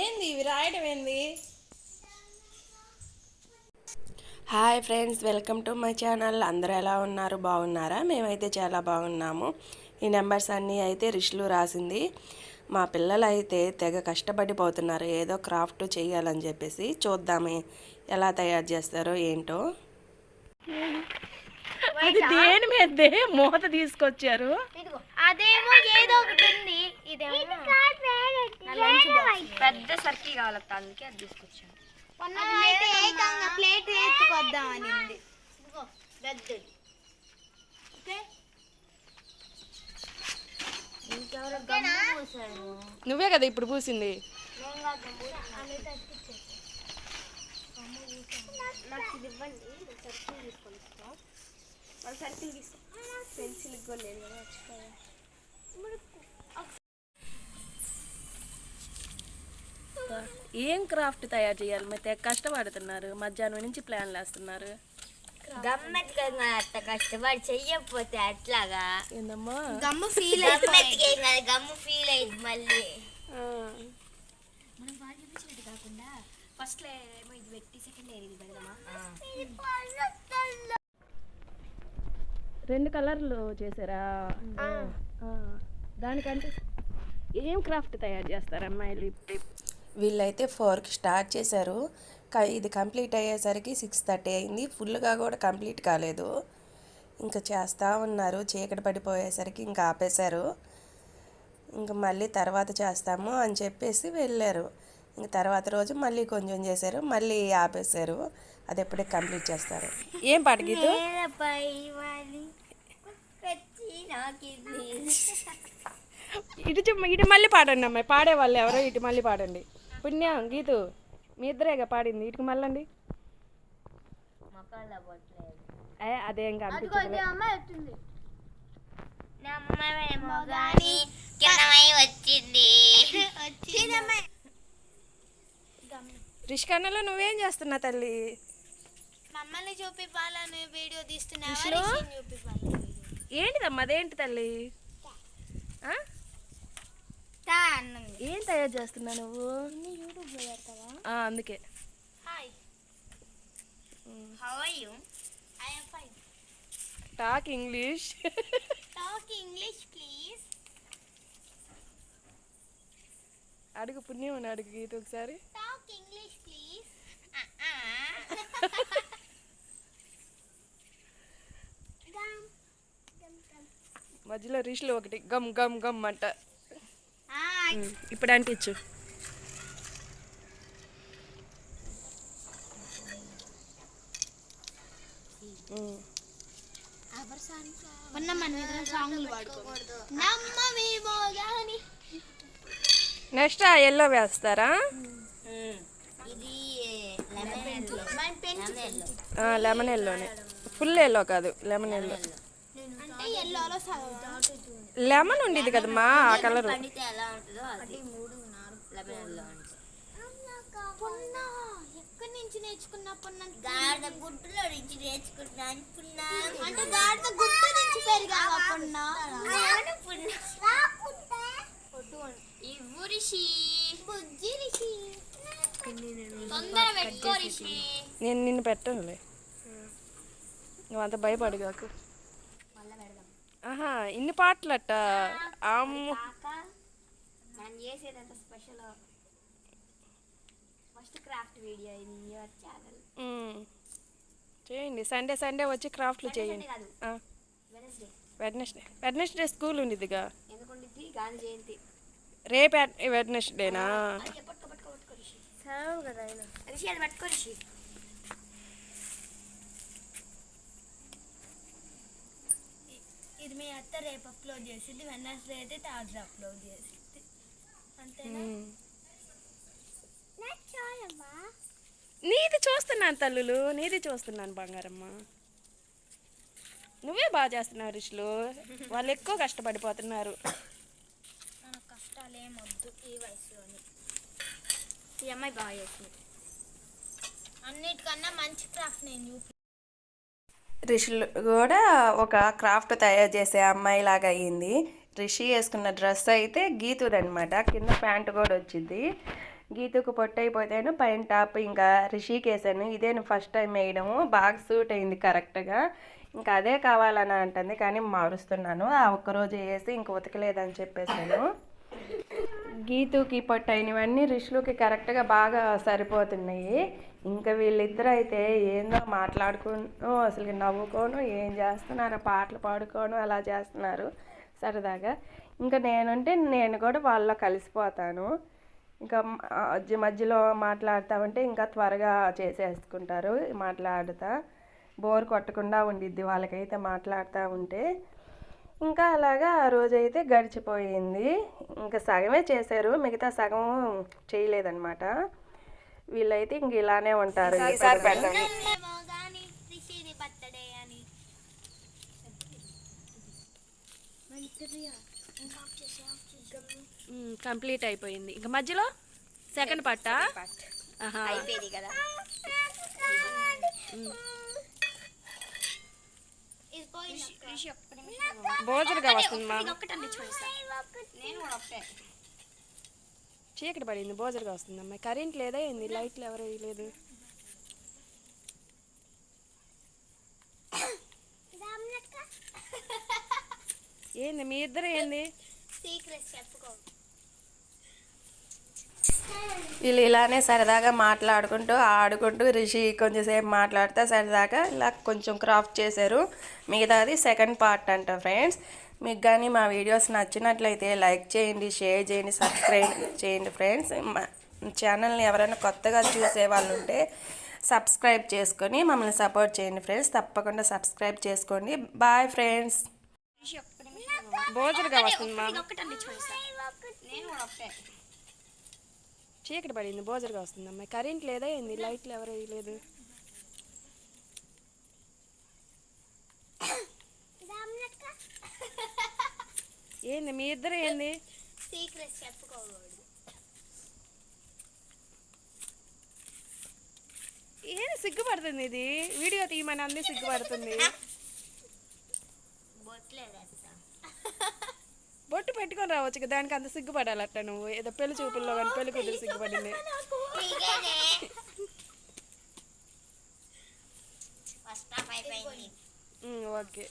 ఏంది? ఇవి రాయడం ఏంది? Hi friends welcome to my channel. అందరూ ఎలా ఉన్నారు? బాగున్నారా? మేమైతే చాలా బాగున్నాము. ఈ నెంబర్స్ అన్నీ అయితే రిష్లు రాసింది. మా పిల్లలు అయితే తెగ కష్టపడిపోతున్నారు. ఏదో క్రాఫ్ట్ చేయాలని చెప్పేసి చూద్దామే. ఎలా తయారు చేస్తారో ఏంటో. అది దేని మీదే? మూత తీసుకొచ్చారు. అదేమో ఏదో ఒకటి ఉంది. ఇదేమో నా లంచ్ బాక్స్. పెద్ద సర్కిల్ కావాలి అందుకే అది తీసుకొచ్చాను. అయితే ఏకంగా ప్లేట్ ఎత్తుకొద్దాం అనింది. పెద్దది నువ్వే కదా ఇప్పుడు పూసింది. సర్కిల్ తీసుకో పెన్సిల్ కూడా లేదు కదా ఏం క్రాఫ్ట్ తయారు చేయాలి? మరి తెగ కష్టపడుతున్నారు. మధ్యాహ్నం నుంచి ప్లాన్లు వేస్తున్నారు. కష్టపడి చెయ్యకపోతే అట్లాగా? ఏందమ్మా? గమ్ము ఫీల్ ఏం కాదు గమ్ము ఫీల్ అయింది మళ్ళీ. ఆ. మనం వాళ్ళు చూపించినట్టు కాకుండా ఫస్ట్ ఏమో ఇది పెట్టి సెకండ్ ఇయర్ ఇది పెడదామా? రెండు కలర్లు చేసారా? ఆ. దానికంటే ఏం క్రాఫ్ట్ తయారు చేస్తారు అమ్మాయిలు వీళ్ళైతే ఫోర్కి స్టార్ట్ చేశారు. క- ఇది కంప్లీట్ అయ్యేసరికి సిక్స్ థర్టీ అయింది. ఫుల్గా కూడా కంప్లీట్ కాలేదు. ఇంకా చేస్తూ ఉన్నారు. చీకటి పడిపోయేసరికి ఇంకా ఆపేశారు. ఇంకా మళ్ళీ తర్వాత చేస్తాము అని చెప్పేసి వెళ్ళారు. ఇంక తర్వాత రోజు మళ్ళీ కొంచెం చేశారు. మళ్ళీ ఆపేశారు. అది ఎప్పుడే కంప్లీట్ చేస్తారు. ఏం పాట గీతు? ఇటు చెప్ప ఇటు మళ్ళీ పాడండి అమ్మాయి. పాడే వాళ్ళు ఎవరో ఇటు మళ్ళీ పాడండి. పుణ్యం గీతు మీ ఇద్దరేగా పాడింది. ఇటుకు మళ్ళండి. అదేం వచ్చింది. రిష్కన్నలో నువ్వేం చేస్తున్నా తల్లి? మమ్మల్ని చూపివ్వాలని వీడియో తీస్తున్నా? చూపివ్వాలి. ఏంటిదమ్మా? అదేంటి తల్లి? ఏం తయారు చేస్తున్నా నువ్వు? అందుకే. Talk English talk English please అడుగు పుణ్యం అని అడుగు గీత ఒకసారి. టాక్ ఇంగ్లీష్ ప్లీజ్ మధ్యలో రిష్లు ఒకటి గమ్ గమ్ గమ్ అంట. ఇప్పుడు అంటించు. నెక్స్ట్ ఆ ఎల్లో వేస్తారా? ఇది లెమన్ మన పెన్సిల్ ఆ, లెమన్ ఎల్లోనే ఫుల్ ఎల్లో కాదు లెమన్ ఎల్లో లెమన్ ఉండేది కదమ్మా ఆ కలర్. ఎక్కడి నుంచి నేర్చుకున్న అంటే గాడిద గుట్ట నుంచి పెరిగావా పొన్న? ఈ ఊరిషి బుజ్జి రిషి. తొందర పెట్టుకో రిషి. నేను నిన్ను పెట్టనులే. నువ్వు అంత భయపడగాకు ఆహా ఇన్ని పాటలట. అమ్ము. కాక మనం చేసేదంత స్పెషల్ ఫస్ట్ క్రాఫ్ట్ వీడియో ఇది యువర్ ఛానల్ ఉమ్. చేయండి. సండే సండే వచ్చి క్రాఫ్ట్లు చేయండి. వెడ్నెస్డే వెడ్నెస్డే స్కూల్ ఉండిద్దిగా ఎందుకుండిద్ది? గాంధీ జయంతి. రేపు వెడ్నెస్డేనా పట్టుకో పట్టుకో పట్టుకో కదా అది రిషి ఇది మీ అత్త రేపు అప్లోడ్ చేసింది. వెనస్డే అయితే థర్డ్ అప్లోడ్ చేసింది. అంతేనా? నీది చూస్తున్నాను తల్లులు. నీది చూస్తున్నాను బంగారమ్మ. నువ్వే బాగా చేస్తున్నావు రిషులు. వాళ్ళు ఎక్కువ కష్టపడిపోతున్నారు. ఈ వయసులోని. ఈ అమ్మాయి బాగా అన్నిటికన్నా మంచి క్రాఫ్ట్ నేను చూపి రిషులు కూడా ఒక క్రాఫ్ట్ తయారు చేసే అమ్మాయి లాగా అయ్యింది రిషి వేసుకున్న డ్రెస్ అయితే గీతుదనమాట కింద ప్యాంట్ కూడా వచ్చింది. గీతుకు పొట్టు పైన టాప్ ఇంకా రిషికి వేసాను. ఇదే ఫస్ట్ టైం వేయడము. బాగా సూట్ అయింది కరెక్ట్గా ఇంకా అదే కావాలని అంటుంది కానీ మారుస్తున్నాను. ఆ ఒక్కరోజు వేసి ఇంక ఉతకలేదని చెప్పేసాను. గీతుకి పట్టు అయినవన్నీ రిషులుకి కరెక్ట్గా బాగా సరిపోతున్నాయి. ఇంకా వీళ్ళిద్దరు అయితే ఏందో మాట్లాడుకోను అసలు నవ్వుకోను ఏం చేస్తున్నారు పాటలు పాడుకోను అలా చేస్తున్నారు సరదాగా. ఇంకా నేనుంటే నేను కూడా వాళ్ళలో కలిసిపోతాను. ఇంకా మధ్య మధ్యలో మాట్లాడతామంటే ఉంటే ఇంకా త్వరగా చేసేసుకుంటారు మాట్లాడుతా. బోర్ కొట్టకుండా ఉండిద్ది వాళ్ళకైతే మాట్లాడుతూ ఉంటే. ఇంకా అలాగా ఆ రోజైతే గడిచిపోయింది. ఇంకా సగమే చేశారు మిగతా సగం చేయలేదన్నమాట. వీళ్ళైతే ఇంక ఇలానే ఉంటారు కంప్లీట్ అయిపోయింది. ఇంకా మధ్యలో సెకండ్ పట్టా ఆహా. అయిపోయింది కదా. పోయింది రిషి ఒక్క నిమిషం బోజులుగా వస్తుంది మా ఒక్కటి అందించుకోండి నేను కూడా ఒకటే చీకటి పడింది బోజులుగా వస్తుంది అమ్మాయి కరెంట్ లేదా ఏంది? లైట్లు ఎవరు లేదు ఏంది మీ ఇద్దరు ఏంది? సీక్రెట్ చెప్పుకో. వీళ్ళు ఇలానే సరదాగా మాట్లాడుకుంటూ ఆడుకుంటూ రిషి కొంచెంసేపు మాట్లాడితే సరదాగా ఇలా కొంచెం క్రాఫ్ట్ చేశారు. మిగతాది సెకండ్ పార్ట్ అంట ఫ్రెండ్స్. మీకు కానీ మా వీడియోస్ నచ్చినట్లయితే లైక్ చేయండి షేర్ చేయండి సబ్స్క్రైబ్ చేయండి ఫ్రెండ్స్. మా ఛానల్ని ఎవరైనా కొత్తగా చూసే వాళ్ళు ఉంటే సబ్స్క్రైబ్ చేసుకొని మమ్మల్ని సపోర్ట్ చేయండి ఫ్రెండ్స్. తప్పకుండా సబ్స్క్రైబ్ చేసుకోండి. Bye friends. రిషి వస్తుంది మా ఇది ఒక్కటి అందించుకోండి నేను కూడా ఒకటే చీకటి పడింది బోజులుగా వస్తుంది అమ్మాయి. కరెంట్ లేదా ఏంది? లైట్లు ఎవరు లేదు. ఏంది? మీ ఇద్దరు ఏంది? సీక్రెట్ చెప్పుకోకూడదు. ఏంది సిగ్గుపడుతుంది ఇది? వీడియో తీయమని అంది సిగ్గుపడుతుంది. బొట్టు పెట్టుకొని రావచ్చు కదా, దానికి అంత సిగ్గుపడాలట నువ్వు. ఏదో పెళ్ళి చూపుల్లో కానీ పెళ్ళి కుదిరి సిగ్గుపడింది. ఓకే.